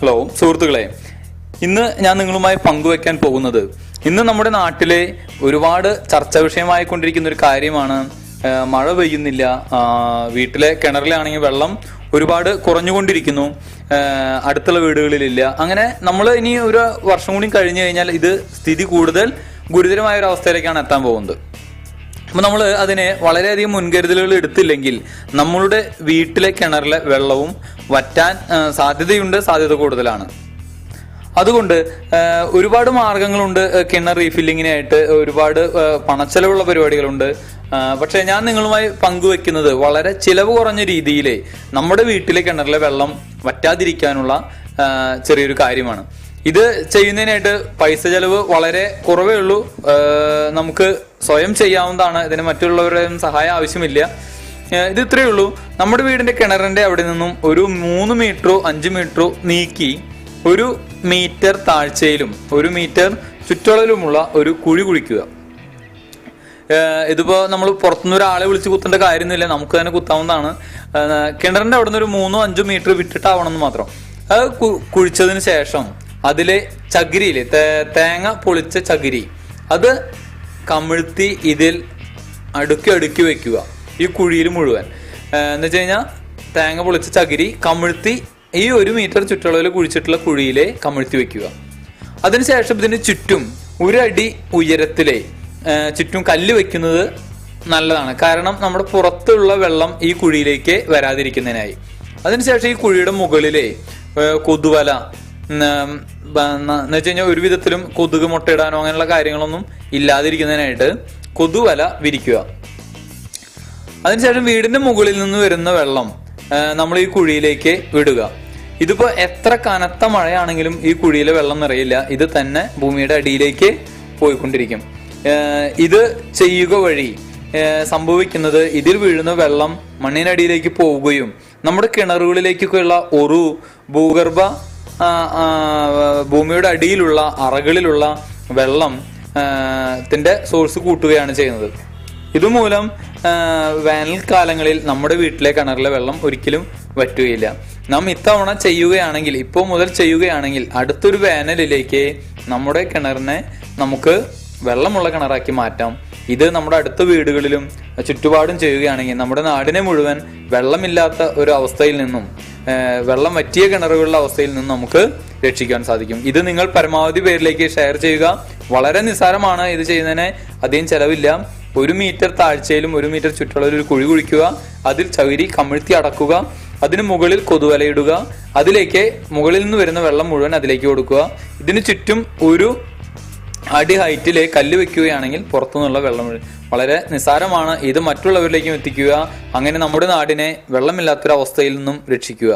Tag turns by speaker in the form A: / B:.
A: Hello സുഹൃത്തുക്കളെ ഇന്ന് ഞാൻ നിങ്ങളുമായി പങ്കുവെക്കാൻ പോകുന്നത് ഇന്ന് നമ്മുടെ നാട്ടിലെ ഒരുപാട് ചർച്ചാ വിഷയമായിക്കൊണ്ടിരിക്കുന്ന ഒരു കാര്യമാണ് മഴ പെയ്യുന്നില്ല വീട്ടിലെ കിണറിലാണെങ്കിൽ വെള്ളം ഒരുപാട് കുറഞ്ഞുകൊണ്ടിരിക്കുന്നു അടുത്തുള്ള വീടുകളിലില്ല. അങ്ങനെ നമ്മൾ ഇനി ഒരു വർഷം കൂടി കഴിഞ്ഞു കഴിഞ്ഞാൽ ഇത് സ്ഥിതി കൂടുതൽ ഗുരുതരമായ ഒരു അവസ്ഥയിലേക്കാണ് എത്താൻ പോകുന്നത്. അപ്പൊ നമ്മൾ അതിനെ വളരെയധികം മുൻകരുതലുകൾ എടുത്തില്ലെങ്കിൽ നമ്മളുടെ വീട്ടിലെ കിണറിലെ വെള്ളവും വറ്റാൻ സാധ്യതയുണ്ട് സാധ്യത കൂടുതലാണ്. അതുകൊണ്ട് ഒരുപാട് മാർഗങ്ങളുണ്ട് കിണർ റീഫില്ലിങ്ങിനായിട്ട് ഒരുപാട് പണച്ചെലവുള്ള പരിപാടികളുണ്ട്. പക്ഷേ ഞാൻ നിങ്ങളുമായി പങ്കുവെക്കുന്നത് വളരെ ചിലവ് കുറഞ്ഞ രീതിയിൽ നമ്മുടെ വീട്ടിലെ കിണറിലെ വെള്ളം വറ്റാതിരിക്കാനുള്ള ചെറിയൊരു കാര്യമാണ്. ഇത് ചെയ്യുന്നതിനായിട്ട് പൈസ ചെലവ് വളരെ കുറവേ ഉള്ളൂ. നമുക്ക് സ്വയം ചെയ്യാവുന്നതാണ്. ഇതിന് മറ്റുള്ളവരുടെ സഹായം ആവശ്യമില്ല. ഇത് ഇത്രയേ ഉള്ളൂ. നമ്മുടെ വീടിന്റെ കിണറിന്റെ അവിടെ നിന്നും ഒരു മൂന്ന് മീറ്ററോ അഞ്ച് മീറ്ററോ നീക്കി ഒരു മീറ്റർ താഴ്ചയിലും ഒരു മീറ്റർ ചുറ്റളവിലുമുള്ള ഒരു കുഴി കുഴിക്കുക. ഇതിപ്പോൾ ഇതിപ്പോ നമ്മൾ പുറത്തുനിന്ന് ഒരാളെ വിളിച്ച് കുത്തേണ്ട കാര്യമൊന്നുമില്ല. നമുക്ക് തന്നെ കുത്താവുന്നതാണ്. കിണറിന്റെ അവിടെ നിന്ന് ഒരു മൂന്നോ അഞ്ചോ മീറ്റർ വിട്ടിട്ടാവണം എന്ന് മാത്രം. അത് കുഴിച്ചതിന് ശേഷം അതിലെ ചകിരിയിലെ തേങ്ങ പൊളിച്ച ചകിരി അത് കമിഴ്ത്തി ഇതിൽ അടുക്കി അടുക്കി വെക്കുക. ഈ കുഴിയിൽ മുഴുവൻ. എന്ന് വെച്ച് കഴിഞ്ഞാൽ തേങ്ങ പൊളിച്ച ചകിരി കമിഴ്ത്തി ഈ ഒരു മീറ്റർ ചുറ്റളവിൽ കുഴിച്ചിട്ടുള്ള കുഴിയിലെ കമിഴ്ത്തി വെക്കുക. അതിനുശേഷം ഇതിന് ചുറ്റും ഒരടി ഉയരത്തിലെ ചുറ്റും കല്ല് വെക്കുന്നത് നല്ലതാണ്. കാരണം നമ്മുടെ പുറത്തുള്ള വെള്ളം ഈ കുഴിയിലേക്ക് വരാതിരിക്കുന്നതിനായി. അതിനുശേഷം ഈ കുഴിയുടെ മുകളിലെ കൊതുവല എന്ന് വെച്ച് കഴിഞ്ഞാൽ ഒരു വിധത്തിലും കൊതുക് മുട്ടയിടാനോ അങ്ങനെയുള്ള കാര്യങ്ങളൊന്നും ഇല്ലാതിരിക്കുന്നതിനായിട്ട് കൊതുവല വിരിക്കുക. അതിനുശേഷം വീടിന്റെ മുകളിൽ നിന്ന് വരുന്ന വെള്ളം നമ്മൾ ഈ കുഴിയിലേക്ക് വിടുക. ഇതിപ്പോ എത്ര കനത്ത മഴയാണെങ്കിലും ഈ കുഴിയിലെ വെള്ളം നിറയില്ല. ഇത് തന്നെ ഭൂമിയുടെ അടിയിലേക്ക് പോയിക്കൊണ്ടിരിക്കും. ഇത് ചെയ്യുക വഴി സംഭവിക്കുന്നത് ഇതിൽ വീഴുന്ന വെള്ളം മണ്ണിനടിയിലേക്ക് പോവുകയും നമ്മുടെ കിണറുകളിലേക്കൊക്കെയുള്ള ഒരു ഭൂഗർഭ ഭൂമിയുടെ അടിയിലുള്ള അറകളിലുള്ള വെള്ളം ത്തിന്റെ സോഴ്സ് കൂട്ടുകയാണ് ചെയ്യുന്നത്. ഇതുമൂലം വേനൽക്കാലങ്ങളിൽ നമ്മുടെ വീട്ടിലെ കിണറിലെ വെള്ളം ഒരിക്കലും വറ്റുകയില്ല. നാം ഇത്തവണ ചെയ്യുകയാണെങ്കിൽ ഇപ്പോൾ മുതൽ ചെയ്യുകയാണെങ്കിൽ അടുത്തൊരു വേനലിലേക്ക് നമ്മുടെ കിണറിനെ നമുക്ക് വെള്ളമുള്ള കിണറാക്കി മാറ്റാം. ഇത് നമ്മുടെ അടുത്ത വീടുകളിലും ചുറ്റുപാടും ചെയ്യുകയാണെങ്കിൽ നമ്മുടെ നാടിനെ മുഴുവൻ വെള്ളമില്ലാത്ത ഒരു അവസ്ഥയിൽ നിന്നും വെള്ളം വറ്റിയ കിണറുകളുടെ അവസ്ഥയിൽ നിന്ന് നമുക്ക് രക്ഷിക്കാൻ സാധിക്കും. ഇത് നിങ്ങൾ പരമാവധി പേരിലേക്ക് ഷെയർ ചെയ്യുക. വളരെ നിസ്സാരമാണ് ഇത് ചെയ്യുന്നതിന്. അധികം ചെലവില്ല. ഒരു മീറ്റർ താഴ്ചയിലും ഒരു മീറ്റർ ചുറ്റളവിൽ ഒരു കുഴി കുഴിക്കുക. അതിൽ ചകിരി കമിഴ്ത്തി അടക്കുക. അതിന് മുകളിൽ കൊതുവലയിടുക അതിലേക്ക് മുകളിൽ നിന്ന് വരുന്ന വെള്ളം മുഴുവൻ അതിലേക്ക് കൊടുക്കുക. ഇതിന് ചുറ്റും ഒരു അടി ഹൈറ്റിൽ കല്ല് വെക്കുകയാണെങ്കിൽ പുറത്തുനിന്നുള്ള വെള്ളം. വളരെ നിസ്സാരമാണ് ഇത് മറ്റുള്ളവരിലേക്കും എത്തിക്കുക അങ്ങനെ നമ്മുടെ നാടിനെ വെള്ളമില്ലാത്തൊരവസ്ഥയിൽ നിന്നും രക്ഷിക്കുക